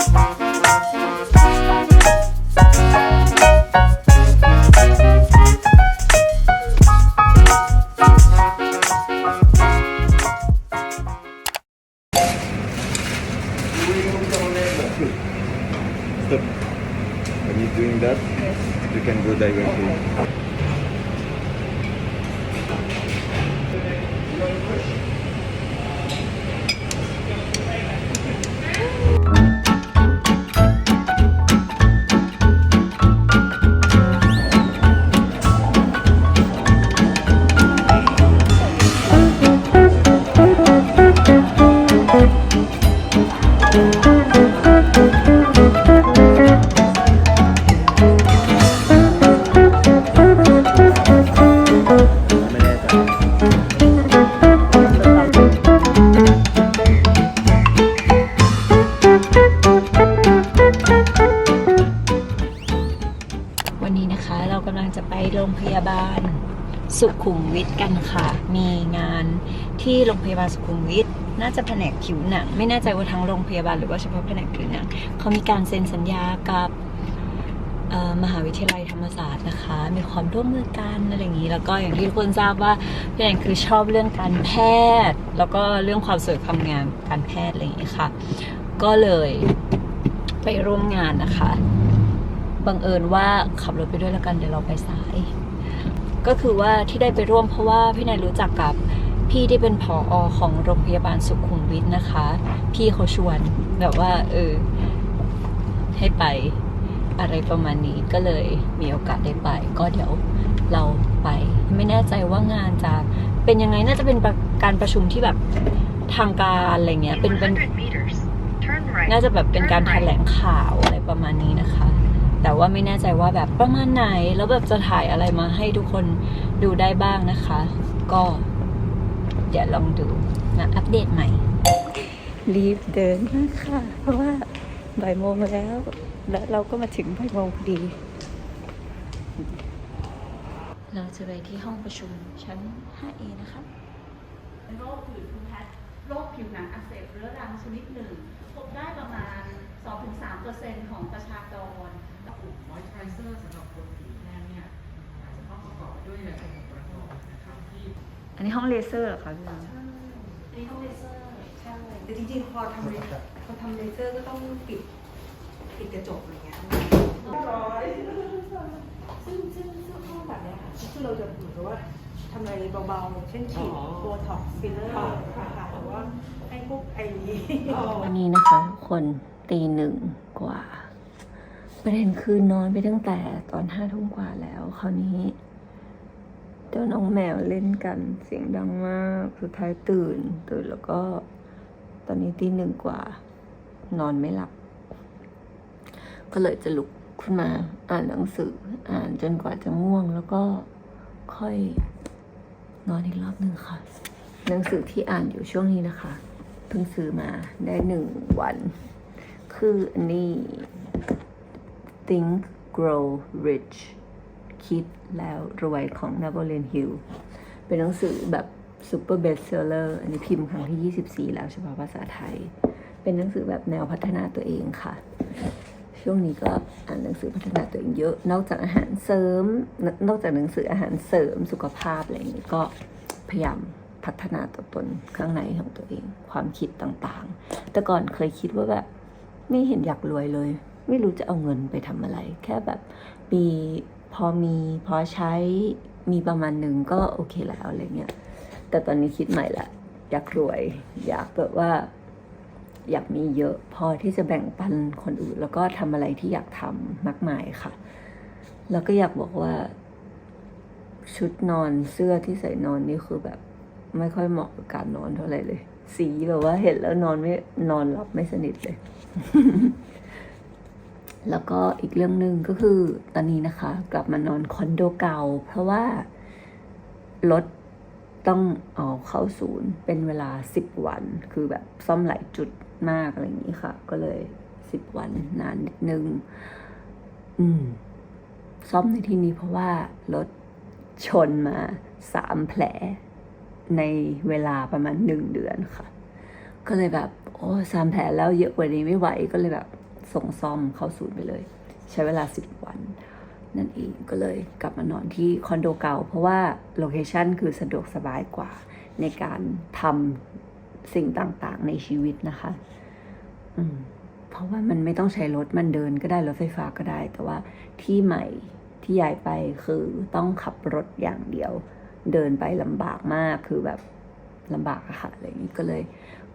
Stop. When you're doing that, you can go directly. Manila. าบาล สุขุมวิทกันค่ะ มีงานที่โรงพยาบาลสุขุมวิทน่าจะแผนกผิวหนัง ไม่แน่ใจว่าทั้งโรงพยาบาลหรือว่าเฉพาะแผนกผิวหนังเขามีการเซ็นสัญญากับมหาวิทยาลัยธรรมศาสตร์นะคะ มีความร่วมมือกันอะไรอย่างนี้ แล้วก็อย่างที่ทุกคนทราบว่าพี่แอนคือชอบเรื่องการแพทย์ แล้วก็เรื่องความสวยความงามการแพทย์อะไรอย่างนี้ค่ะ ก็เลยไปร่วมงานนะคะ บังเอิญว่าขับรถไปด้วยแล้วกันเดี๋ยวเราไปสาย ก็คือว่าที่ได้ไปร่วมเพราะว่าพี่นายรู้จักกับพี่ที่เป็นผออของโรงพยาบาลสุขุมวิทนะคะ พี่เขาชวนแบบว่า เออ ให้ไปอะไรประมาณนี้ก็เลยมีโอกาสได้ไป ก็เดี๋ยวเราไป ไม่แน่ใจว่างานจะเป็นยังไงน่าจะเป็นประการประชุมที่แบบทางการอะไรเงี้ยเป็นเป็นน่าจะแบบเป็นการแถลงข่าวอะไรประมาณนี้นะคะ แต่ว่าไม่แน่ใจว่าแบบประมาณไหน แล้วแบบจะถ่ายอะไรมาให้ทุกคนดูได้บ้างนะคะ ก็เดี๋ยวลองดูนะอัปเดตใหม่ รีบเดินนะคะ เพราะว่าบ่ายโมงแล้ว แล้วเราก็มาถึงบ่ายโมงพอดี เราจะไปที่ห้องประชุมชั้น 5A นะคะโรคผื่นภูมิแพ้โรคผิวหนังอักเสบเรื้อรังชนิดหนึ่ง พบได้ประมาณ 2-3%ของประชากร กลุ่มมอยส์ไรเซอร์สำหรับคนผิวแห้งเนี่ยอาจจะต้องประกอบไปด้วยหลายองค์ประกอบนะครับที่อันนี้ห้องเลเซอร์เหรอคะพี่น้องนี่ห้องเลเซอร์ใช่แต่จริงๆพอทำเลพอทำเลเซอร์ก็ต้องปิดปิดกระจกอะไรเงี้ยร้อยซึ่งซึ่งซึ่งห้องแบบเนี้ยค่ะคือเราจะเหมือนกับว่าทำอะไรเบาๆ เช่นฉีดโบท็อกซ์ฟิลเลอร์ค่ะหรือว่าให้พวกไอ้วันนี้นะคะ คนตีหนึ่งกว่า ประเด็นคือนอนไปตั้งแต่ตอนห้าทุ่มกว่าแล้ว คราวนี้เจ้าน้องแมวเล่นกันเสียงดังมาก สุดท้ายตื่น ตื่นแล้วก็ ตอนนี้ตีหนึ่งกว่า นอนไม่หลับ ก็เลยจะลุกขึ้นมาอ่านหนังสือ อ่านจนกว่าจะง่วง แล้วก็ค่อยนอนอีกรอบหนึ่งค่ะ หนังสือที่อ่านอยู่ช่วงนี้นะคะเพิ่งซื้อมาได้หนึ่งวัน คืออันนี้ Think Grow Rich คิดแล้วรวยของ Napoleon Hill เป็นหนังสือแบบ Super Bestseller อันนี้พิมพ์ครั้งที่ 24 แล้วเฉพาะภาษาไทย เป็นหนังสือแบบแนวพัฒนาตัวเองค่ะ ช่วงนี้ก็อ่านหนังสือพัฒนาตัวเองเยอะ นอกจากอาหารเสริม นอกจากหนังสืออาหารเสริมสุขภาพอะไรอย่างนี้ก็พยายามพัฒนาตัวตนข้างในของตัวเอง ความคิดต่างๆ แต่ก่อนเคยคิดว่าแบบไม่เห็นอยากรวยเลย ไม่รู้จะเอาเงินไปทำอะไร แค่แบบมีพอมีพอใช้มีประมาณหนึ่งก็โอเคแล้วอะไรเงี้ยแต่ตอนนี้คิดใหม่ละอยากรวย อยากแบบว่า อยากมีเยอะพอที่จะแบ่งปันคนอื่น แล้วก็ทำอะไรที่อยากทำมากมายค่ะ แล้วก็อยากบอกว่า ชุดนอนเสื้อที่ใส่นอนนี่คือแบบ ไม่ค่อยเหมาะกับการนอนเท่าไหร่เลย สีแบบว่าเห็นแล้วนอนไม่นอนหลับไม่สนิทเลย แล้วก็อีกเรื่องหนึ่งก็คือตอนนี้นะคะ กลับมานอนคอนโดเก่า เพราะว่ารถต้องเอาเข้าศูนย์เป็นเวลาสิบวัน คือแบบซ่อมหลายจุดมากอะไรอย่างนี้ค่ะ ก็เลยสิบวันนานนิดนึง อืม ซ่อมในที่นี้เพราะว่ารถชนมาสามแผล ในเวลาประมาณหนึ่งเดือนค่ะ ก็เลยแบบ โอ้สามแผลแล้วเยอะกว่านี้ไม่ไหวก็เลยแบบ ส่งซ่อมเข้าศูนย์ไปเลย ใช้เวลา 10 วัน นั่นเองก็เลยกลับมานอนที่คอนโดเก่า เพราะว่าโลเคชันคือสะดวกสบายกว่าในการทำสิ่งต่างๆในชีวิตนะคะเพราะว่ามันไม่ต้องใช้รถมันเดินก็ได้รถไฟฟ้าก็ได้ แต่ว่าที่ใหม่ที่ย้ายไปคือต้องขับรถอย่างเดียว เดินไปลำบากมากคือแบบลำบากอะค่ะอะไรอย่างนี้ก็เลย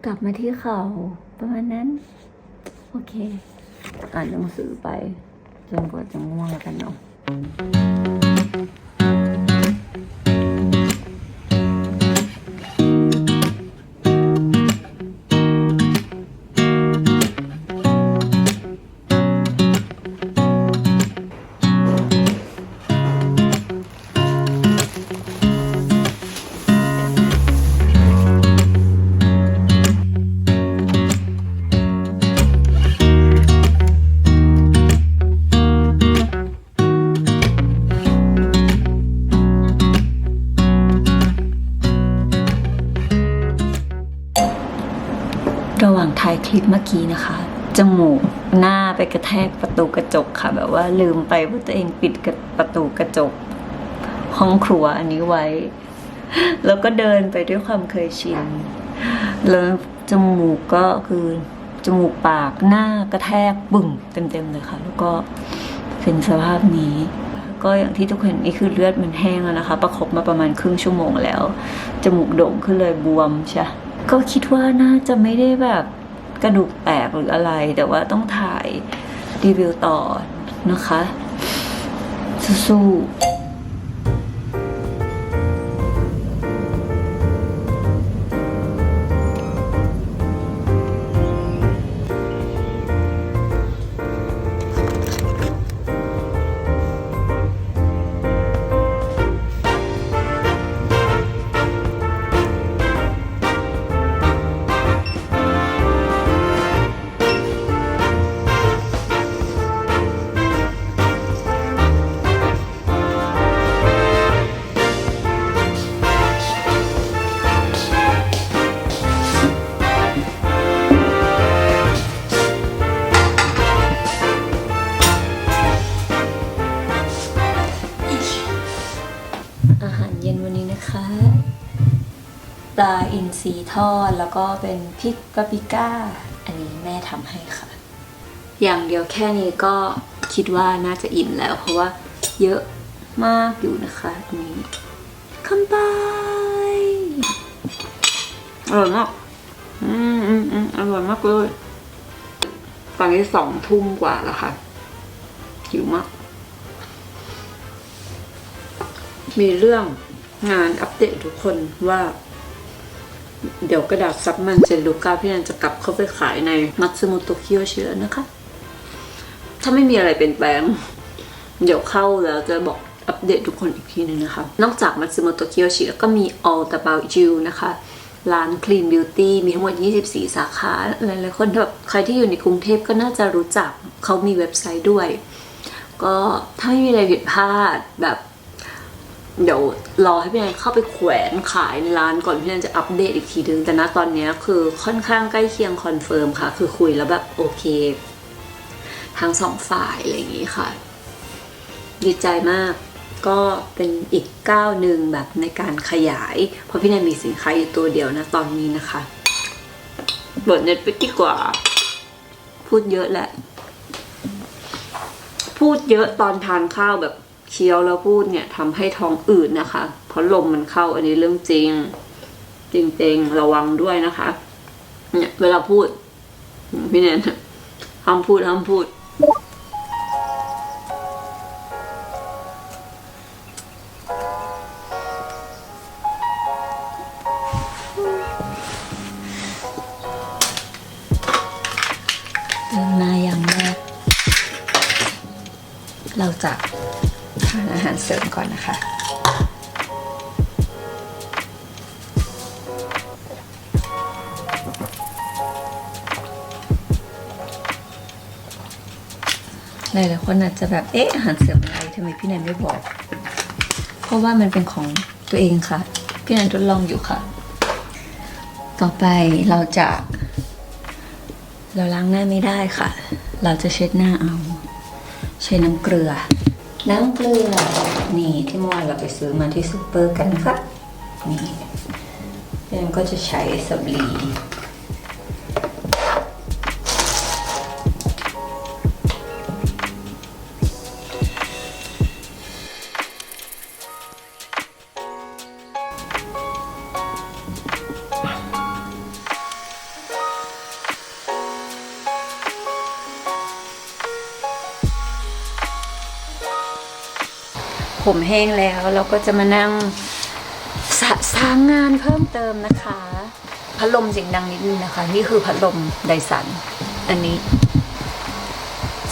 กลับมาที่เขาประมาณนั้น โอเค อ่านหนังสือไปจนกว่าจะง่วงแล้วกันเนาะ ระหว่างถ่ายคลิปเมื่อกี้นะคะ จมูกหน้าไปกระแทกประตูกระจกค่ะ แบบว่าลืมไปว่าตัวเองปิดประตูกระจก ห้องครัวอันนี้ไว้ แล้วก็เดินไปด้วยความเคยชิน แล้วจมูกก็คือจมูกปากหน้ากระแทกบึ่งเต็มๆเลยค่ะ แล้วก็เป็นสภาพนี้ ก็อย่างที่ทุกคนเห็นนี่คือเลือดมันแห้งแล้วนะคะ ประคบมาประมาณครึ่งชั่วโมงแล้ว จมูกโด่งขึ้นเลยบวมใช่ก็คิดว่าน่าจะไม่ได้แบบ ระดูกแตกหรืออะไร แต่ว่าต้องถ่ายรีวิวต่อนะคะสู้ๆาอินทรีทอดแล้วก็เป็นพริกปาปริก้า อันนี้แม่ทำให้ค่ะ อย่างเดียวแค่นี้ก็คิดว่าน่าจะอิ่มแล้ว เพราะว่าเยอะมากอยู่นะคะนนี้คำไปอร่อยมาก อืมอืมอืมอร่อยมากเลยตอนนี้สองทุ่มกว่าแล้วค่ะหิวมาก มีเรื่องงานอัปเดตทุกคนว่า เดี๋ยวกระดาษซับมันเจนลูก้าพี่นันจะกลับเข้าไปขายในมัตสึโมโตเกียวเชื้อนะคะ ถ้าไม่มีอะไรเปลี่ยนแปลง เดี๋ยวเข้าแล้วจะบอกอัปเดตทุกคนอีกทีหนึงนะคะ นอกจากมัตสึโมโตเกียวเชือก็มี All About You นะคะร้าน Clean Beauty มีทั้งหมด 24 สาขาหลายๆคนแบบใครที่อยู่ในกรุงเทพก็น่าจะรู้จักเขามีเว็บไซต์ด้วย ก็ถ้าไม่มีอะไรผิดพลาดแบบ เดี๋ยวรอให้พี่แนนเข้าไปแขวนขายในร้านก่อนพี่แนนจะอัปเดตอีกทีนึง แต่ณตอนนี้คือค่อนข้างใกล้เคียงคอนเฟิร์มค่ะ คือคุยแล้วแบบโอเค ทั้งสองฝ่ายอะไรอย่างนี้ค่ะ ดีใจมาก ก็เป็นอีกก้าวหนึ่งแบบในการขยาย เพราะพี่แนนมีสินค้าอยู่ตัวเดียวนะตอนนี้นะคะเปิดเน็ตไปดีกว่า พูดเยอะแหละ พูดเยอะตอนทานข้าวแบบ เคี้ยวแล้วพูดเนี่ยทำให้ท้องอืดนะคะ เพราะลมมันเข้าอันนี้เรื่องจริง จริงๆ ระวังด้วยนะคะ เนี่ยเวลาพูด พี่แนนห้ามพูดห้ามพูด อนนะคะ หลายๆคนอาจจะแบบ เอ๊ะอาหารเสริมอะไรทำไมพี่แนนไม่บอก เพราะว่ามันเป็นของตัวเองค่ะ พี่แนนทดลองอยู่ค่ะ ต่อไปเราจะ เราล้างหน้าไม่ได้ค่ะ เราจะเช็ดหน้าเอา ใช้น้ำเกลือ น้ำเกลือ นี่ที่เมื่อวานเราไปซื้อมาที่ซูเปอร์กันค่ะนี่ยังก็จะใช้สำลี ผมแห้งแล้ว เราก็จะมานั่งสะสางงานเพิ่มเติมนะคะ พัดลมเสียงดังนิดนึงนะคะ นี่คือพัดลมไดสัน อันนี้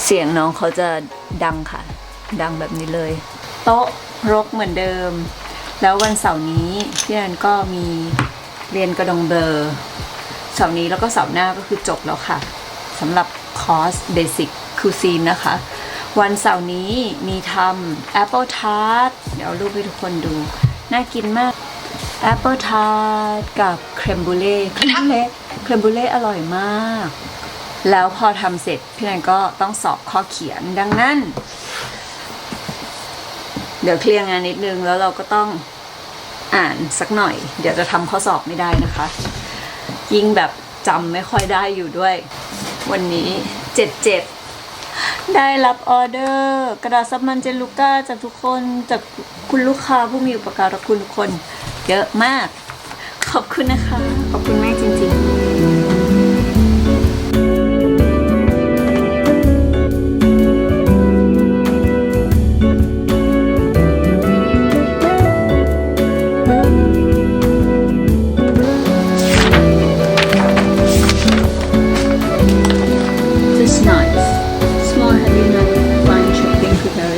เสียงน้องเขาจะดังค่ะ ดังแบบนี้เลย โต๊ะรกเหมือนเดิม แล้ววันเสาร์นี้พี่แอนก็มีเรียนกระดองเบอร์เสาร์นี้แล้วก็เสาร์หน้าก็คือจบแล้วค่ะสำหรับคอร์สเบสิกคูซีนนะคะ วันเสาร์นี้มีทำแอปเปิลทาร์ตเดี๋ยวรูปให้ทุกคนดู น่ากินมากแอปเปิลทาร์ตกับเครมบูเล่เครมบูเล่เครมบูเล่อร่อยมาก แล้วพอทำเสร็จพี่แอนก็ต้องสอบข้อเขียนดังนั้น เดี๋ยวเคลียร์งานนิดนึงแล้วเราก็ต้องอ่านสักหน่อย เดี๋ยวจะทำข้อสอบไม่ได้นะคะ ยิ่งแบบจำไม่ค่อยได้อยู่ด้วย วันนี้เจ็ดเจ็ด ได้รับออเดอร์กระดาษซับมันเจลูก้าจากทุกคนจากคุณลูกค้าผู้มีอุปการะคุณทุกคน เยอะมาก ขอบคุณนะคะ ขอบคุณมากจริงๆ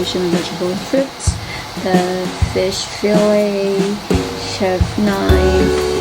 fish and vegetable fruits, the fish fillet, chef knife,